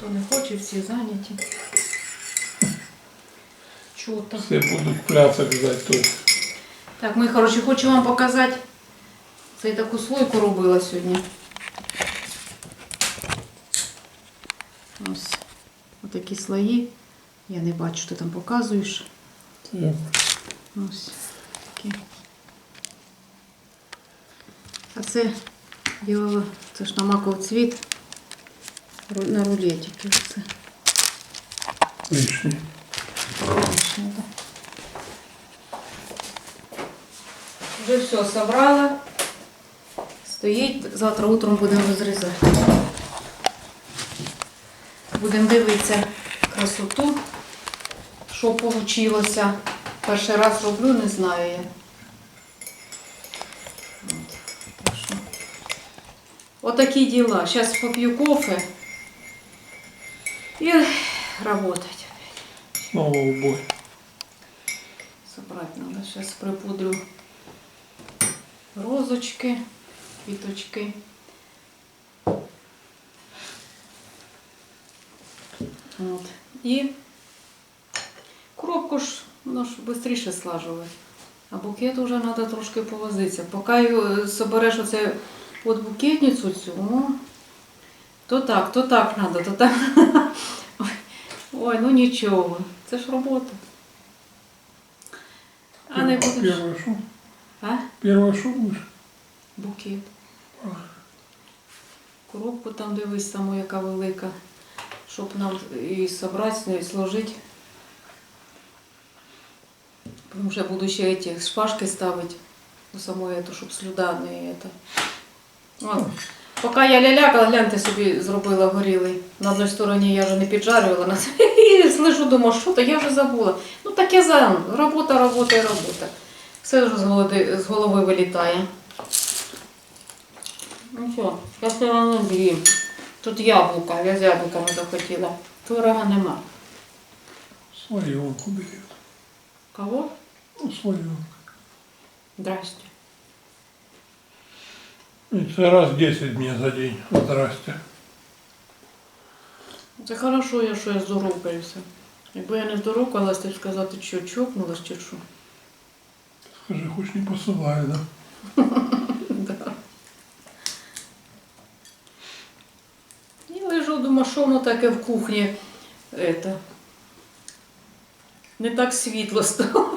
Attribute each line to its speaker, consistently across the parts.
Speaker 1: Хто не хоче, всі зайняті. Чого там?
Speaker 2: Все будуть пляцок ждать тут.
Speaker 1: Так, мої хороші, хочу вам показати. Це я таку слойку робила сьогодні. Ось. Отакі слої. Я не бачу, ти там показуєш.
Speaker 2: Це
Speaker 1: Ось такі. А це ділала, це ж намакав цвіт на рулетики. Оце.
Speaker 2: лишній.
Speaker 1: Лишнє, да. Вже все собрала. Стоїть, завтра утром будемо розрізати. Будемо дивитися красоту, що вийшло. Перший раз роблю, не знаю я. Так. Отакі діла. Зараз поп'ю кофе работать.
Speaker 2: Снова в бой.
Speaker 1: Собрать надо. Сейчас припудрю розочки, квіточки. От. І коробку ж, воно ж швидше слажувати. А букет вже треба трошки повозитися. Поки е, собереш оце під букетницю цю, то так, то так треба, то так. Ой, ну нічого. Це ж робота. А не будеш.
Speaker 2: Первое шо?
Speaker 1: А?
Speaker 2: Шо будешь?
Speaker 1: Букет. Коробку там дивись саму, яка велика, щоб нам і собрати, і сложити. Потім вже буду ще ці шпажки ставити у самої, щоб слюда не это. От. Поки я лялякала, гляньте собі зробила горілий. На одній стороні я вже не піджарювала, на і слышу, думаю, що то я вже забула. Ну таке за робота, робота і робота. Все вже з голови, з голови вилітає. Ну що, я все одно з'їм. Тут яблука, я з яблуками захотіла. Творога нема.
Speaker 2: Слоенку берет.
Speaker 1: Кого?
Speaker 2: Ну, слоенку.
Speaker 1: Здрасте.
Speaker 2: Это раз 10 мне за день. Здрасте.
Speaker 1: Це хорошо, я що я здоровкаюся. Якби я не здоровкалась, ти б сказати, що чокнулась чи що.
Speaker 2: Скажи, хоть не посылай, да?
Speaker 1: Да. І лежу, думаю, що воно таке в кухні. Это. Не так світло стало.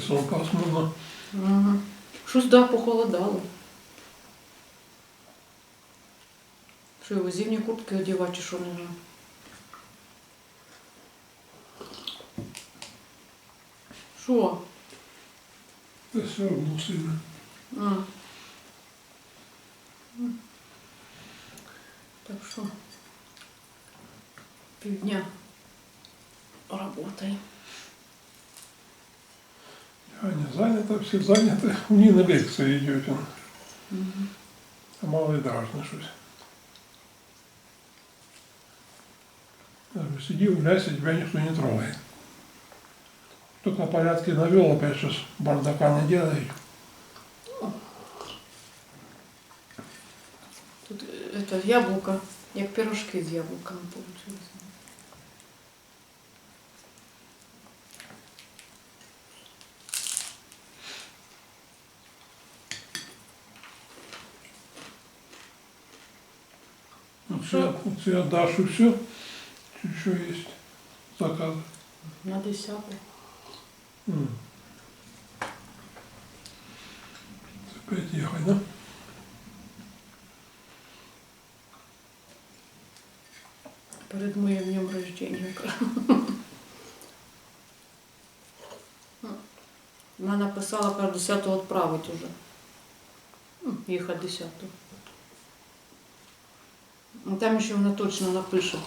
Speaker 2: Пасмурно.
Speaker 1: Ага. Щось да, похолодало. Що його зимні куртки одягати, чи що не знаю. Що?
Speaker 2: Да все равно сильно.
Speaker 1: А. Так що півдня работаем.
Speaker 2: Аня занята, всі зайняті. Мені на лекції йдуть. А мало і дражне щось. Сиди, гуляйся, тебя никто не трогает. Только порядки навел, опять сейчас бардака не делай.
Speaker 1: Тут э, это яблоко, как пирожки из яблока получилось.
Speaker 2: Вот я отдашь и все. Еще есть заказ.
Speaker 1: На десятку.
Speaker 2: М. Опять ехать, да?
Speaker 1: Перед моим днем рождения. Вона написала, каже, 10-го відправить уже. Їхати 10-го. Ну, Там ще вона точно напише.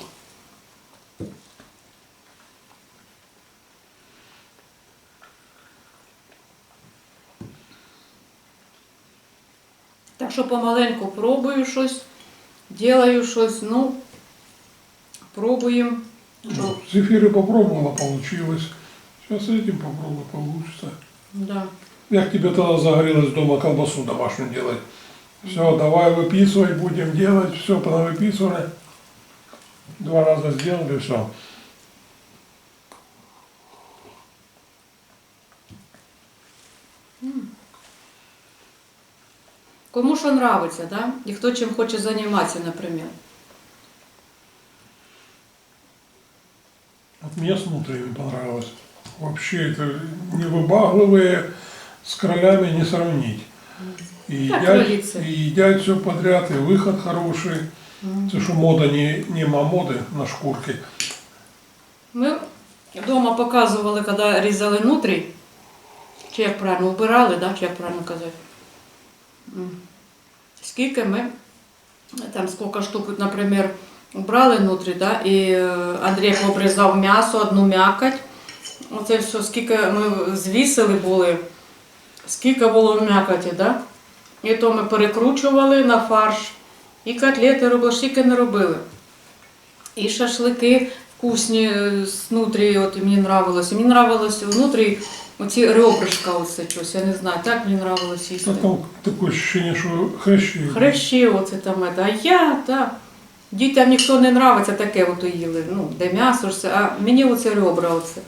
Speaker 1: Так що помаленьку пробую щось, делаю щось, ну, пробуємо. Що,
Speaker 2: Зефиры попробовала, получилось. Сейчас этим попробую, получится.
Speaker 1: да.
Speaker 2: Як тебе тогда загорелось дома колбасу домашнюю делать? Все, давай выписывай, будем делать, все, понавыписывали. Два раза сделали, все.
Speaker 1: Кому що нравиться, да? І хто чим хоче займатися, наприклад.
Speaker 2: Вот мне с внутренним понравилось. Вообще это невыбагливые, с кролями не сравнить. И
Speaker 1: Как
Speaker 2: едят,
Speaker 1: кролицы.
Speaker 2: и едят все подряд, и выход хороший. Это что мода не, не моды на шкурки.
Speaker 1: Ми вдома показували, коли різали нутрі, чи як правильно вбирали, да? чи як правильно казати. М. Скільки ми, там скільки штук, наприклад, убрали нутрі, да? і е, Андрій обрізав м'ясо, одну м'якоть. Оце все, скільки ми звісили були, скільки було м'якоті, да? І то ми перекручували на фарш, і котлети робили, скільки не робили. І шашлики вкусні е, з нутрі, от мені нравилось. Мені нравилось внутрі оці ребрышка, оце щось, я не знаю, так мені нравилось їсти.
Speaker 2: А там такое ощущение, что хрящи.
Speaker 1: Хрещі оце там, а я, так. Дітям ніхто не нравиться таке от їли, ну, де м'ясо, ж а мені оце ребра оце.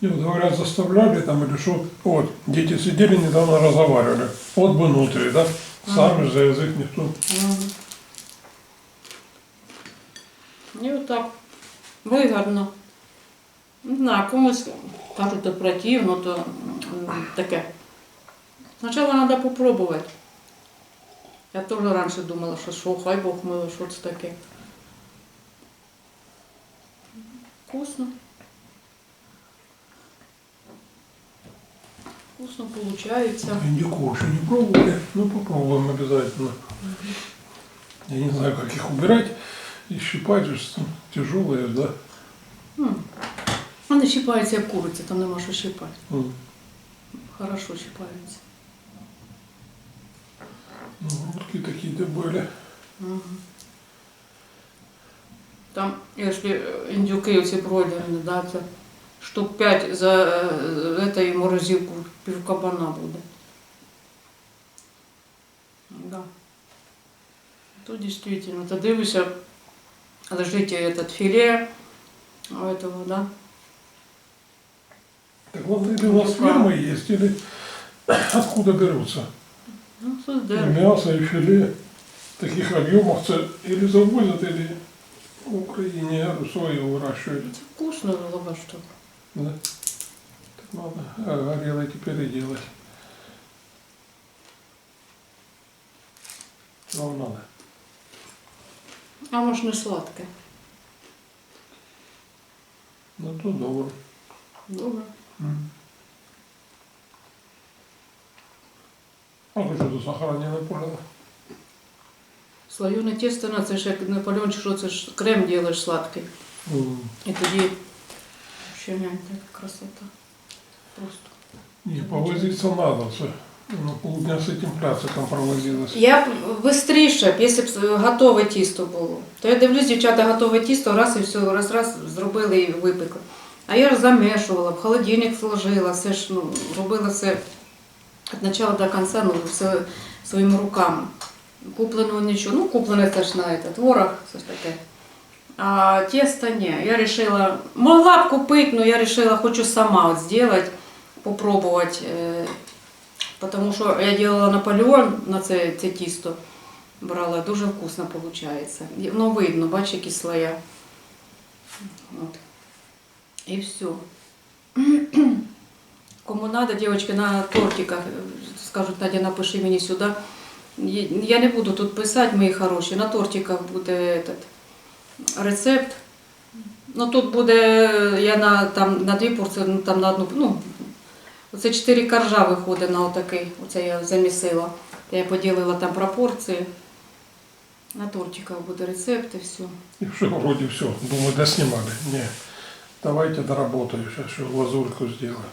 Speaker 2: И вот говорят, заставляли там или что. Вот, дети сидели недавно разговаривали. Вот бы внутри, да? Сами за язык никто.
Speaker 1: І отак. Вигодно. Не знаю, комусь кажуть, то противно, то м, таке. Спочатку треба попробувати. Я теж раніше думала, що що, хай Бог мило, що це таке. Вкусно. Вкусно получается.
Speaker 2: Индюку еще не пробовали, ну попробуем обязательно. Я не знаю, как их убирать и щипать, же ж, тяжелые, да.
Speaker 1: М. Вони щипаються як куриця, там нема що щипати.
Speaker 2: М.
Speaker 1: Хорошо щипаються.
Speaker 2: Ну, грудки такие-то были.
Speaker 1: Мгм. Там, якщо індюки оці бройлерні, да, це штук 5 за е, це і морозилку пів кабана буде. Да. Тут действительно, ти дивишся, лежить этот филе у этого, да?
Speaker 2: Так вот, или у нас
Speaker 1: Индюка.
Speaker 2: фермы есть, или откуда берутся.
Speaker 1: Ну,
Speaker 2: И
Speaker 1: создали.
Speaker 2: мясо, и филе в таких объемах или завозят, или в Украине свое выращивают.
Speaker 1: Це вкусно было что.
Speaker 2: Да? Так надо а, горелый теперь и делать. Вам надо.
Speaker 1: А може не сладке.
Speaker 2: Ну то добре.
Speaker 1: Добре.
Speaker 2: А ви що до сахара не наполяли?
Speaker 1: Слоєне тісто, ну, це ж як Наполеон, чи що це ж крем робиш сладкий. І тоді ще гляньте, яка красота. Просто.
Speaker 2: Не, повозиться надо. Це, ну, полдня з этим пляциком провозилась.
Speaker 1: Я б швидше, якщо б е, готове тісто було. То я дивлюсь, дівчата готове тісто, раз і все, раз раз зробили і випекли. А я ж замішувала, в холодильник сложила, все ж ну, робила все від початку до кінця, ну, все своїми руками. Купленого нічого. Ну, куплене це ж на этот, творог, все ж таке. А тесто ні. Я решила, могла б купити, но я решила, хочу сама от сделать, попробовать. Е, Потому що я делала Наполеон на це, це тісто. Брала, дуже вкусно виходить. Воно видно, бачиш, які слоя. От. І все. Кому надо, девочки, на тортиках е, скажуть, Надя, напиши мені сюди. Є- Я не буду тут писати, мої хороші. На тортиках буде этот Рецепт. Ну тут буде я на, там, на дві порції, ну там на одну. Ну, оце чотири коржа виходить на отакий. Оце я замісила. Я поділила там пропорції. На тортиках буде рецепт і все.
Speaker 2: И все, вроде все. Думаю, да снимали. Не, давайте доработаю, еще глазурку сделаю.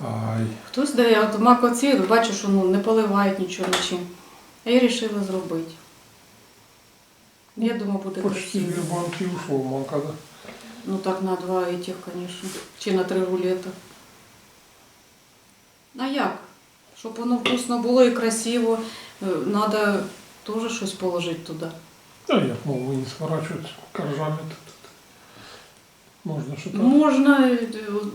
Speaker 2: Ай,
Speaker 1: Хтось дає от макоцвіт, бачу, що ну, не поливають нічого нічим. А я вирішила зробити. Я думаю, буде
Speaker 2: почти
Speaker 1: красиво.
Speaker 2: две банки ушло, манка, да?
Speaker 1: Ну так на два этих, конечно. Чи на три рулета. А як? Щоб воно вкусно було і красиво, треба теж щось положити туди.
Speaker 2: Да, я мол, не сворачивать коржами. тут. Можно что-то.
Speaker 1: Можна е,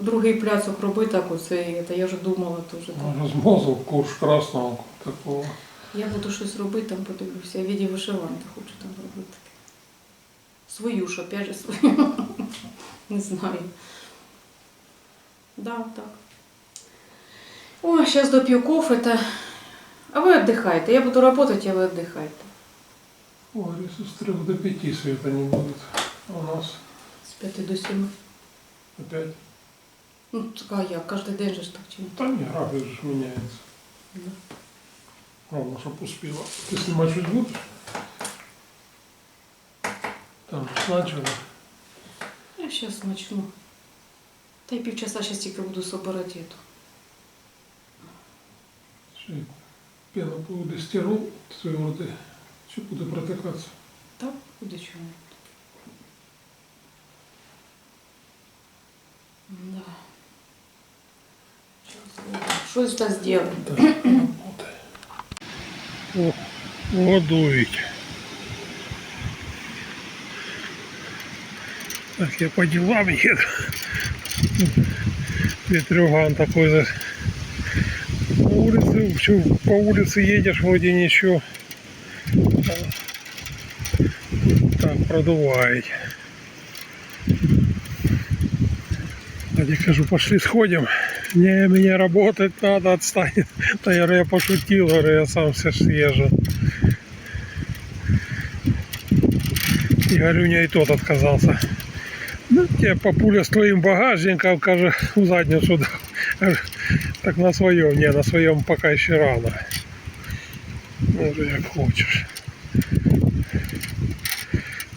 Speaker 1: другий пляцок робити, так оце, це я вже думала теж. так.
Speaker 2: Размазал корж красного такого.
Speaker 1: Я буду щось робити, там подивлюся. Я в вишиванки хочу там робити. Свою ж, опять же, свою. Не знаю. Да, так. О, зараз доп'ю кофе та. А ви віддихайте. Я буду працювати, а ви віддихайте.
Speaker 2: Если с трех до пяти света не будет. А у нас
Speaker 1: З 5 до 7.
Speaker 2: опять.
Speaker 1: Ну, так а як? Кожен день же ж так чи ні?
Speaker 2: Там не график же ж меняется.
Speaker 1: Да.
Speaker 2: Главное, чтобы успела. Ты снимать чуть будешь? Там сначала.
Speaker 1: Я сейчас смачну. Та й півчаса зараз тільки буду собирати эту.
Speaker 2: Чи пена буде стіру, це води, чи буде протикатися?
Speaker 1: Так, буде чому. Да. Щось
Speaker 2: так зробимо. Ладують. Так, я по делам еду. Ветрюган такой за... На улице, всё, по улице едешь, вроде ничего. Так, продувает. Я кажу, пошли сходим. Не, мне работать надо, отстань. Да я, я пошутил, говорю, я сам все съезжу. И Горюня и тот отказался. Ну, тебе папуля с твоим багажником, каже, в задницу дал. Так на своем, не, на своем пока еще рано. Ну, як хочешь.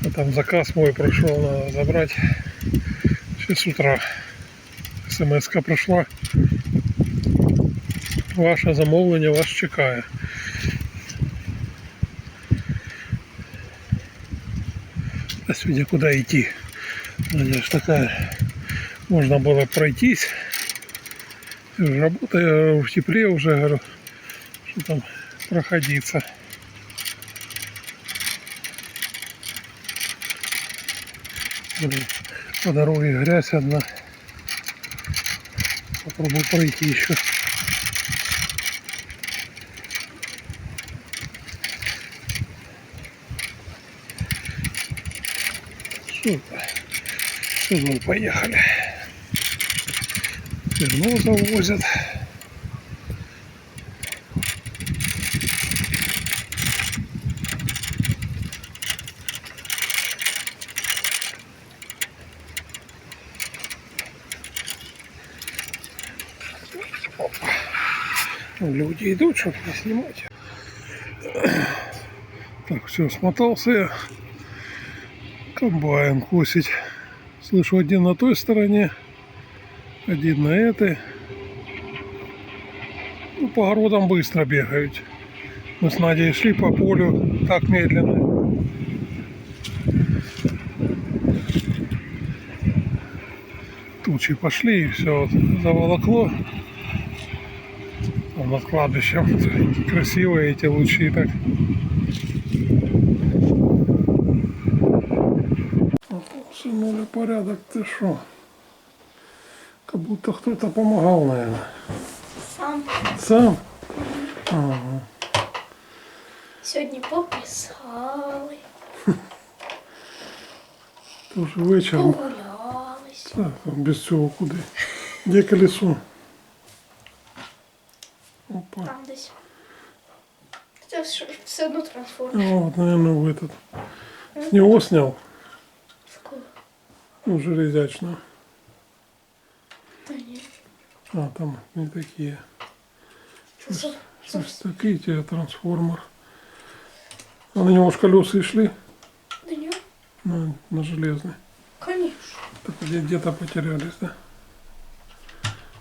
Speaker 2: А там заказ мой прошел, надо забрать. Сейчас с утра. Смс пройшла. Ваше замовлення вас чекає. А сьогодні куди йти? Надя ж така, можна було пройтись. Работаю в тепле уже, говорю, что там проходиться. По дороге грязь одна. Попробую пройти еще. Супер. Зерно поехали. Зерно завозят. Люди идут, чтобы не снимать. Так, все, смотался я. Комбайн косить. Слышу, один на той стороне, один на этой. Ну, по огородам быстро бегают. Мы с Надей шли по полю так медленно. Тучи пошли и все заволокло. Там над кладбищем красивые эти лучи так. Сынули порядок, ты шо? Как будто кто-то помогал, наверное.
Speaker 3: Сам
Speaker 2: Сам? Ага.
Speaker 3: сьогодні пописали,
Speaker 2: Тоже вечером.
Speaker 3: погулялися.
Speaker 2: Так, без цього куди. Де колесо? Опа.
Speaker 3: Там десь. Це все одно трансформер.
Speaker 2: А, Вот, наверное, в этот. С него снял. Ну, железячно.
Speaker 3: Та ні.
Speaker 2: А, там не такие. Ж такие тебе трансформер. А на него ж колеса и шли?
Speaker 3: До нього?
Speaker 2: На, на железный.
Speaker 3: Конечно.
Speaker 2: Так где- где-то потерялись, да?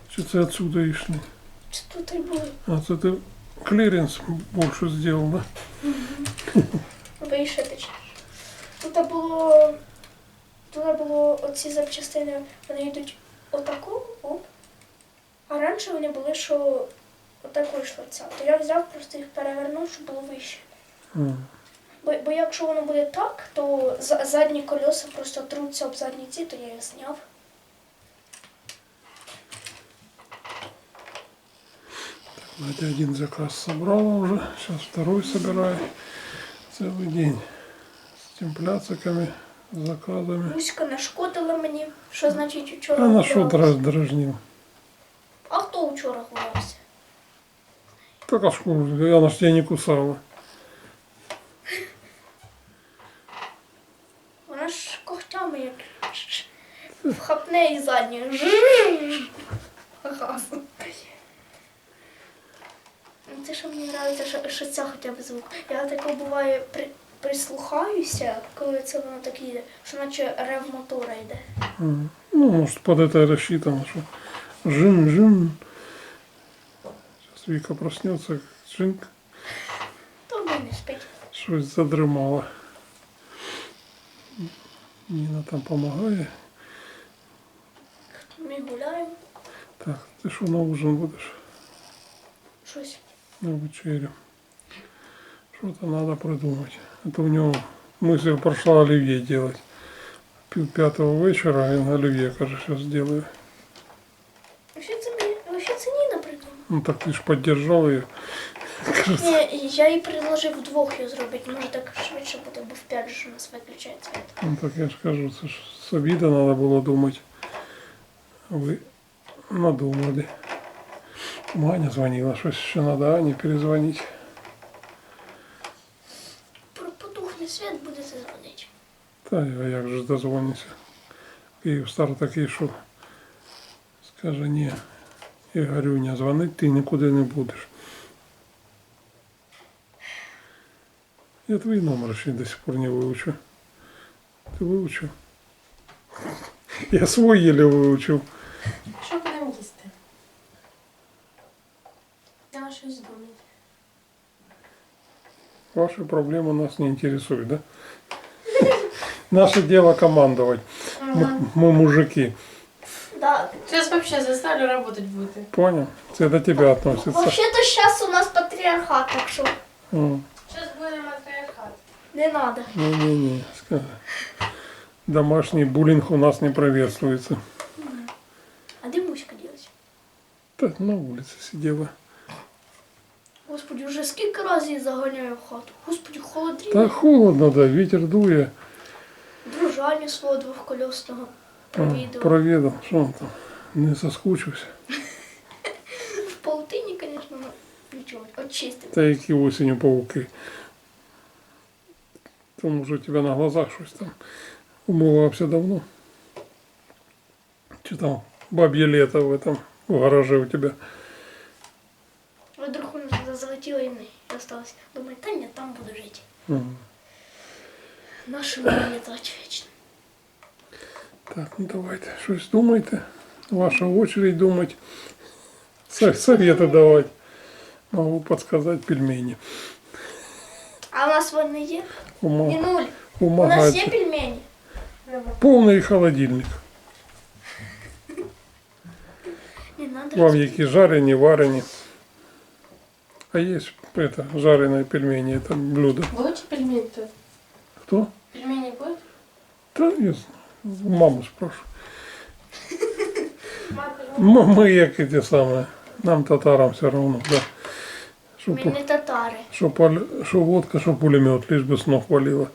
Speaker 2: Что-то отсюда и шли.
Speaker 3: Це тут і.
Speaker 2: А ты клиренс больше сделал, да?
Speaker 3: Вище течеш. Тут було. Тут було оці запчастини, вони йдуть отаку, оп. А раніше вони були, що отак вийшло ця. То я взяв, просто їх перевернув, щоб було вище. Бо, бо якщо воно буде так, то задні колеса просто труться об задні ці, то я їх зняв.
Speaker 2: Надя один заказ собрала уже, сейчас второй собирает. Целый день с темпляциками, с заказами.
Speaker 3: Муська нашкодила мені, що значить вчора.
Speaker 2: А на
Speaker 3: гулялась.
Speaker 2: раздражнил?
Speaker 3: А хто вчора гулявся?
Speaker 2: Так а что, она ж тебя не кусала.
Speaker 3: Вона ж когтями як вхапне і заднє. Газ. Це що мені подобається, що, що це хоча б звук. Я тако буває при, прислухаюся, коли це воно так їде, що наче рев мотора йде.
Speaker 2: М. Ну, может, под это и рассчитано, что жим-жим. Сейчас Вика проснется, жинк,
Speaker 3: То не спить.
Speaker 2: что задремала. Нина там помогает.
Speaker 3: Ми гуляємо,
Speaker 2: Так, ты что на ужин будешь?
Speaker 3: щось
Speaker 2: На вечерю. Что-то надо придумать. Это у него мысль прошла оливье делать. Пил пятого вечера, и на оливье, кажется, сейчас сделаю.
Speaker 3: Що це мені? Вообще це Ніна придумала.
Speaker 2: Ну так ты ж поддержал ее. Кажется,
Speaker 3: Ні, я їй предложив вдвох його зробити, може так швидше буде, бо в п'ять же у нас виключається. світ.
Speaker 2: ну так я ж кажу, це ж с обіда надо было думать. А Вы надумали. Маня звонила, что еще надо Ане перезвонить.
Speaker 3: Про потухне світ будете дзвонити.
Speaker 2: Та я як же ж дозвонюся. Київстар такий, що скаже, ні, Ігорюня, дзвонити ти нікуди не будеш. Я твій номер ще до сих пор не вивчу. Ти вивчив? Я свой еле вивчив. Ваши проблемы нас не интересуют, да? Наше дело командовать. Мы, мы мужики.
Speaker 3: Да.
Speaker 4: Сейчас вообще заставлю работать будете.
Speaker 2: Понял? Это до тебя относится.
Speaker 3: Вообще-то зараз у нас патріархат, так що
Speaker 2: М.
Speaker 4: Сейчас будем матриархат.
Speaker 3: не треба.
Speaker 2: Не-не-не, скажи. Домашний буллинг у нас не приветствуется.
Speaker 3: А де муська ділась?
Speaker 2: Так, на улице сидела.
Speaker 3: Господи, вже скільки разів її заганяю в хату. Господи, холодріє.
Speaker 2: Так холодно, да, ветер дует.
Speaker 3: Дружання свого двохкольосного
Speaker 2: А,
Speaker 3: провідав.
Speaker 2: Проведал, что он там, не соскучился.
Speaker 3: В паутині, звісно, ну, нічого, очистив.
Speaker 2: Та які осенью пауки. Там уже у тебя на глазах щось там умывался давно. Что там, бабье лето в этом, в гараже у тебя.
Speaker 3: Вдруг вона залетіла і не осталась. Думаю, та ні, там буду жити.
Speaker 2: М.
Speaker 3: Нашу мені літати вічно.
Speaker 2: Так, ну давайте, щось думайте. Ваша очередь думать. Со- Советы давать. Могу подсказать пельмени.
Speaker 3: А у нас вони є?
Speaker 2: Ума,
Speaker 3: Мінуль, у нас є
Speaker 2: умагать.
Speaker 3: пельмені?
Speaker 2: Полный холодильник.
Speaker 3: Не надо.
Speaker 2: Вам які жарені, варені. А есть это, жареные пельмени, это блюдо.
Speaker 4: Будете пельмени-то?
Speaker 2: Кто?
Speaker 4: Пельмени будут?
Speaker 2: Да, я знаю. Маму спрошу.
Speaker 4: Мама,
Speaker 2: М- Мы, як эти самые, нам татарам все равно, да. Что,
Speaker 3: Ми не татари.
Speaker 2: что, водка, что пулемет, лишь бы с ног валило.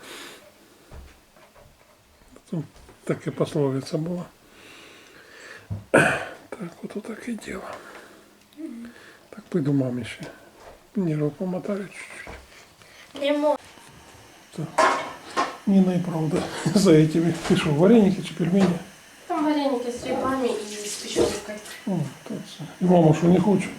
Speaker 2: Так и пословица была. Так, вот вот так и дело. Так пойду маме еще. Нервы помотаю чуть-чуть.
Speaker 3: Не можу.
Speaker 2: Нина и правда за этими. Ты что, вареники чи пельмени?
Speaker 4: Там вареники с грибами и с печенкой.
Speaker 2: О. И мама что не хочет?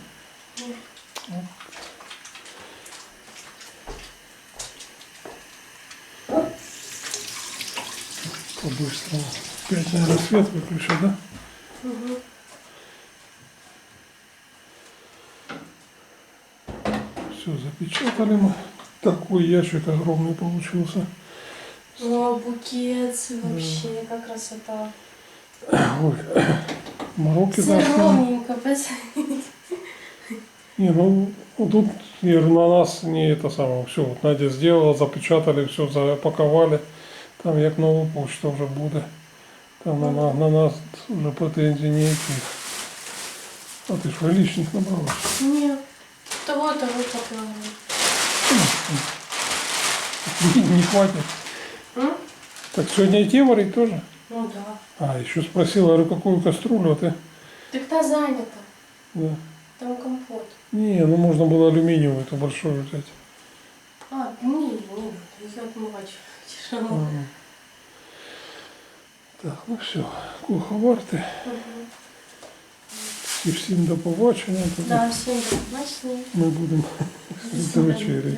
Speaker 2: По-быстрому. Опять, наверное, свет выключить, да? Все, запечатали мы. Такой ящик огромный получился.
Speaker 4: О, букет вообще, как красота.
Speaker 2: Ой, мороки
Speaker 4: Все
Speaker 2: нашли.
Speaker 4: ровненько, без...
Speaker 2: Не, ну вот тут я говорю, на нас не это самое. Все, вот Надя сделала, запечатали, все запаковали. Там як нова почта вже буде. Там на, на, на нас вже претензій ніяких. А ти ж лишніх набрала.
Speaker 3: Нет. Того, того поплавали.
Speaker 2: Не хватит.
Speaker 3: М?
Speaker 2: Так сегодня и те варить тоже?
Speaker 3: Ну да.
Speaker 2: А, еще спросила, говорю, какую кастрюлю, а ты?
Speaker 3: Так та занята.
Speaker 2: Да.
Speaker 3: Там компот.
Speaker 2: Не, ну можно было алюминиевую, эту большую взять.
Speaker 3: А, не, не. Ее отмывать тяжело.
Speaker 2: Так, ну все, куховарти.
Speaker 3: Мгм.
Speaker 2: І всім до побачення. Тоді
Speaker 3: Да, всім побачення.
Speaker 2: Ми будемо
Speaker 3: до
Speaker 2: вечеряти.